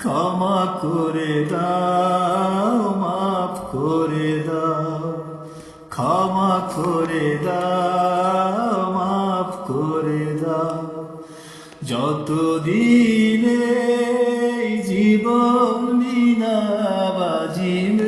ক্ষমা করে মাফ করে দাও করে মাফ করে দাও। যতদিন জীবন বিনা বাজিবে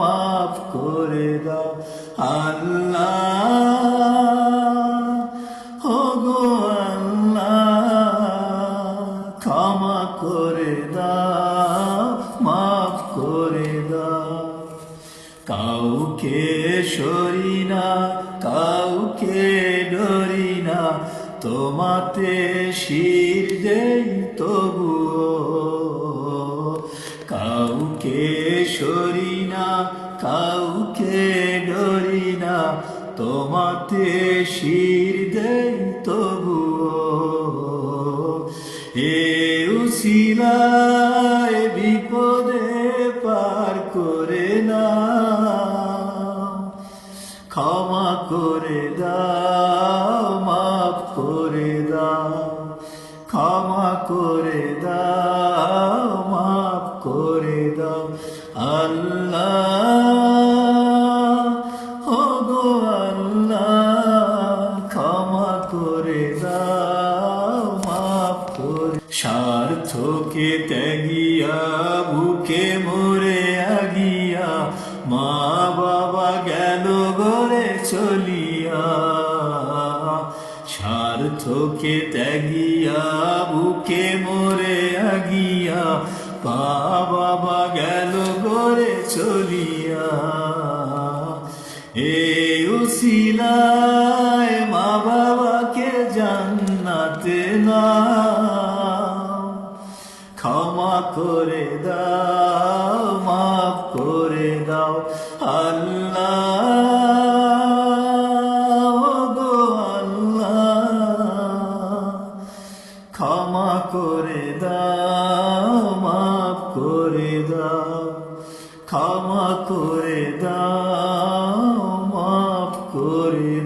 মাফ করে দাও। ক্ষমা করে মাফ করে দাও। কাউকে সরি না, কাউকে না, তোমাতে শির দেই তবুও ডরি না, তোমাতে শির দেই তবুও। এ উসিলায় বিপদে পার করে না। ক্ষমা করে দাও, মাফ করে দাও। ক্ষমা করে দাও, মাফ করে দাও। আল্লাহ করে দাও মাফ করে। স্বার্থকে ত্যাগিয়া, বুকে মরে আগিয়া, মা বাবা গেল গড়ে চলিয়া। স্বার্থকে ত্যাগিয়া, বুকে মরে আগিয়া বাবা গেল গড়ে চলিয়া। এ বাবাকে না ক্ষমা করে দাও, মাফ করে দাও, আল্লাহ গো আল্লাহ। ক্ষমা করে দাও, মাফ করে দাও। ক্ষমা করে দাও মাফ করে